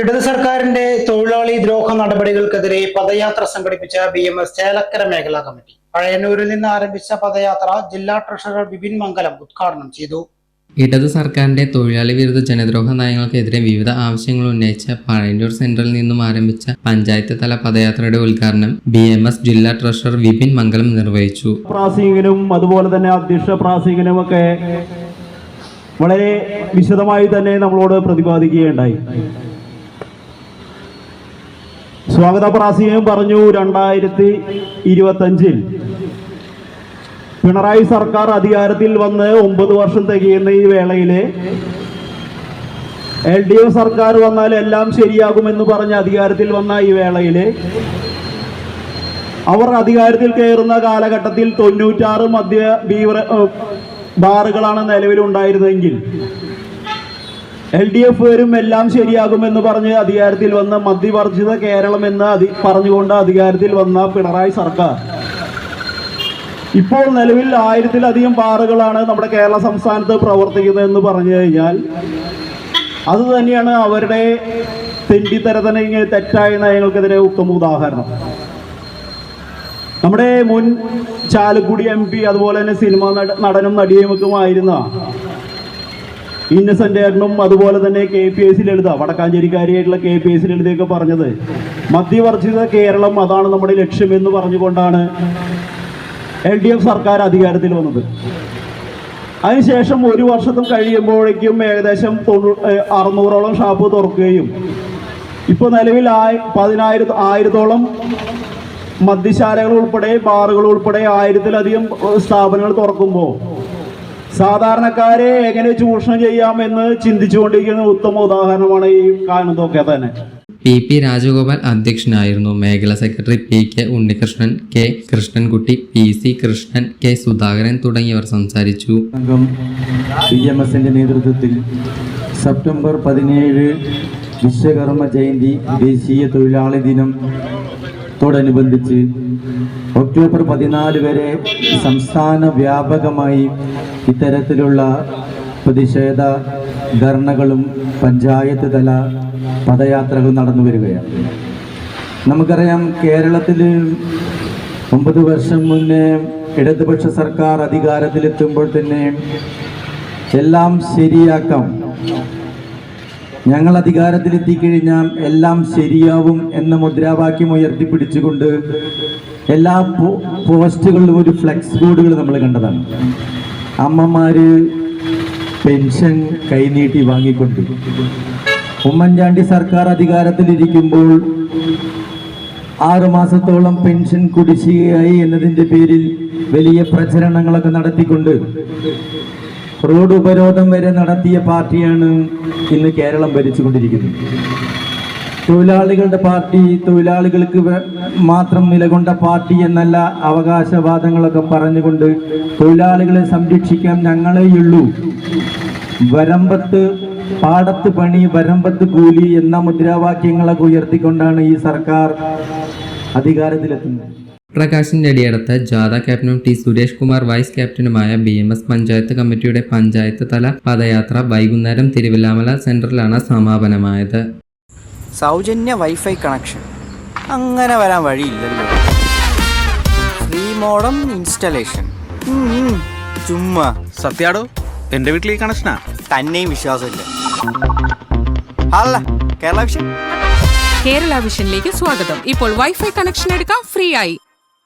ഇടത് സർക്കാരിന്റെ തൊഴിലാളി ദ്രോഹ നടപടികൾക്കെതിരെ പദയാത്ര സംഘടിപ്പിച്ച ബി എം എസ് ചേലക്കര മേഖലാ കമ്മിറ്റി. പഴയന്നൂരിൽ നിന്ന് ആരംഭിച്ച പദയാത്ര ജില്ലാ ട്രഷറർ ബിപിൻ മംഗലം ഉദ്ഘാടനം ചെയ്തു. ഇടതു സർക്കാരിന്റെ തൊഴിലാളി വിരുദ്ധ ജനദ്രോഹ നയങ്ങൾക്കെതിരെ വിവിധ ആവശ്യങ്ങൾ ഉന്നയിച്ച പഴയന്നൂർ സെന്ററിൽ നിന്നും ആരംഭിച്ച പഞ്ചായത്ത് തല പദയാത്രയുടെ ഉദ്ഘാടനം ബി എം എസ് ജില്ലാ ട്രഷറർ വിപിൻ മംഗലം നിർവഹിച്ചു. പ്രാസംഗികനും അതുപോലെ തന്നെ അധ്യക്ഷ പ്രാസംഗികനും ഒക്കെ വളരെ വിശദമായി തന്നെ നമ്മളോട് പ്രതിപാദിക്കുകയുണ്ടായി. സ്വാഗത പ്രാസംഗികൻ പറഞ്ഞു രണ്ടായിരത്തി ഇരുപത്തഞ്ചിൽ. പിണറായി സർക്കാർ അധികാരത്തിൽ വന്ന് ഒമ്പത് വർഷം തികയുന്ന ഈ വേളയിൽ എൽ ഡി എഫ് സർക്കാർ വന്നാൽ എല്ലാം ശരിയാകുമെന്ന് പറഞ്ഞ് അധികാരത്തിൽ വന്ന ഈ വേളയിൽ അവർ അധികാരത്തിൽ കയറുന്ന കാലഘട്ടത്തിൽ തൊണ്ണൂറ്റാറ് മദ്യ ബീവ്ര ബാറുകളാണ് നിലവിലുണ്ടായിരുന്നെങ്കിൽ എൽ ഡി എഫ് വരും എല്ലാം ശരിയാകുമെന്ന് പറഞ്ഞ് അധികാരത്തിൽ വന്ന മദ്യവർജിത കേരളം എന്ന് അതി പറഞ്ഞുകൊണ്ട് അധികാരത്തിൽ വന്ന പിണറായി സർക്കാർ. ഇപ്പോൾ നിലവിൽ ആയിരത്തിലധികം ബാറുകളാണ് നമ്മുടെ കേരള സംസ്ഥാനത്ത് പ്രവർത്തിക്കുന്നതെന്ന് പറഞ്ഞു കഴിഞ്ഞാൽ അത് തന്നെയാണ് അവരുടെ തെണ്ടിത്തരത്തിന് തെറ്റായ നയങ്ങൾക്കെതിരെ ഉത്തമ ഉദാഹരണം. നമ്മുടെ മുൻ ചാലക്കുടി എം പി അതുപോലെ തന്നെ സിനിമ നടനും നടിയുമൊക്കെയുമായിരുന്ന ഇന്നസെന്റ് ഏട്ടനും അതുപോലെ തന്നെ കെ പി എസ് ലളിത വടക്കാഞ്ചേരിക്കാരിയായിട്ടുള്ള കെ പി എസ് ലളിതയൊക്കെ പറഞ്ഞത്. മധ്യവർജിത കേരളം അതാണ് നമ്മുടെ ലക്ഷ്യമെന്ന് പറഞ്ഞുകൊണ്ടാണ് എൽ ഡി എഫ് സർക്കാർ അധികാരത്തിൽ വന്നത്. അതിനുശേഷം ഒരു വർഷത്തും കഴിയുമ്പോഴേക്കും ഏകദേശം തൊണ്ണൂ അറുന്നൂറോളം ഷാപ്പ് തുറക്കുകയും ഇപ്പോൾ നിലവിൽ ആയി പതിനായിരം ആയിരത്തോളം മദ്യശാലകൾ ഉൾപ്പെടെ ബാറുകൾ ഉൾപ്പെടെ ആയിരത്തിലധികം സ്ഥാപനങ്ങൾ തുറക്കുമ്പോൾ സാധാരണക്കാരെ എങ്ങനെ ചൂഷണം ചെയ്യാമെന്ന് ചിന്തിച്ചുകൊണ്ടിരിക്കുന്ന ഉത്തമ ഉദാഹരണമാണ് ഈ കാണുന്നതൊക്കെ തന്നെ. പി പി രാജഗോപാൽ അധ്യക്ഷനായിരുന്നു. മേഖലാ secretary P K Unnikrishnan K Krishnankutty P C Krishnan K Sudhakaran തുടങ്ങിയവർ സംസാരിച്ചു. എം നേതൃത്വത്തിൽ സെപ്റ്റംബർ പതിനേഴ് വിശ്വകർമ്മ ജയന്തി ദേശീയ തൊഴിലാളി ദിനത്തോടനുബന്ധിച്ച് ഒക്ടോബർ പതിനാല് വരെ സംസ്ഥാന വ്യാപകമായി ഇത്തരത്തിലുള്ള പ്രതിഷേധ ധർണകളും പഞ്ചായത്ത് തല പദയാത്രകളും നടന്നു വരികയാണ്. നമുക്കറിയാം കേരളത്തിൽ ഒമ്പത് വർഷം മുന്നേ ഇടതുപക്ഷ സർക്കാർ അധികാരത്തിലെത്തുമ്പോൾ തന്നെ എല്ലാം ശരിയാക്കാം. ഞങ്ങൾ അധികാരത്തിലെത്തിക്കഴിഞ്ഞാൽ എല്ലാം ശരിയാവും എന്ന മുദ്രാവാക്യം ഉയർത്തിപ്പിടിച്ചുകൊണ്ട് എല്ലാ പോസ്റ്റുകളിലും ഒരു ഫ്ലെക്സ് ബോർഡുകൾ നമ്മൾ കണ്ടതാണ്. അമ്മമാര് പെൻഷൻ കൈനീട്ടി വാങ്ങിക്കൊണ്ട്. ഉമ്മൻചാണ്ടി സർക്കാർ അധികാരത്തിലിരിക്കുമ്പോൾ ആറുമാസത്തോളം പെൻഷൻ കുടിശ്ശികയായി എന്നതിന്റെ പേരിൽ വലിയ പ്രചരണങ്ങളൊക്കെ നടത്തിക്കൊണ്ട് റോഡ് ഉപരോധം വരെ നടത്തിയ പാർട്ടിയാണ് ഇന്ന് കേരളം ഭരിച്ചുകൊണ്ടിരിക്കുന്നത്. തൊഴിലാളികളുടെ പാർട്ടി തൊഴിലാളികൾക്ക് മാത്രം നിലകൊണ്ട പാർട്ടി എന്നല്ല അവകാശവാദങ്ങളൊക്കെ പറഞ്ഞുകൊണ്ട് തൊഴിലാളികളെ സംരക്ഷിക്കാൻ ഞങ്ങളെയുള്ളൂ. വരമ്പത്ത് പാടത്ത് പണി വരമ്പത്ത് കൂലി എന്ന മുദ്രാവാക്യങ്ങളൊക്കെ ഉയർത്തിക്കൊണ്ടാണ് ഈ സർക്കാർ അധികാരത്തിലെത്തുന്നത്. പ്രകാശിന്റെ അടിയടത്ത് ജാഥ ക്യാപ്റ്റനും ടി സുരേഷ് കുമാർ വൈസ് ക്യാപ്റ്റനുമായ ബി എം എസ് പഞ്ചായത്ത് കമ്മിറ്റിയുടെ പഞ്ചായത്ത് തല പദയാത്ര വൈകുന്നേരം തിരുവില്ലാമല സെന്ററിലാണ് സമാപനമായത്. സൗജന്യ വൈഫൈ കണക്ഷൻ. അങ്ങനെ വരാൻ വഴിയില്ലല്ലോ. Free modem installation. ചുമ്മാ. സത്യാടോ എന്റെ വീട്ടിൽ ഈ കണക്ഷനാ? തന്നെയും വിശ്വാസമില്ല. അല്ല കേരള വിഷൻ. കേരള വിഷനിലേക്ക് സ്വാഗതം. ഇപ്പോൾ വൈഫൈ കണക്ഷൻ എടുക്കാം ഫ്രീ ആയി.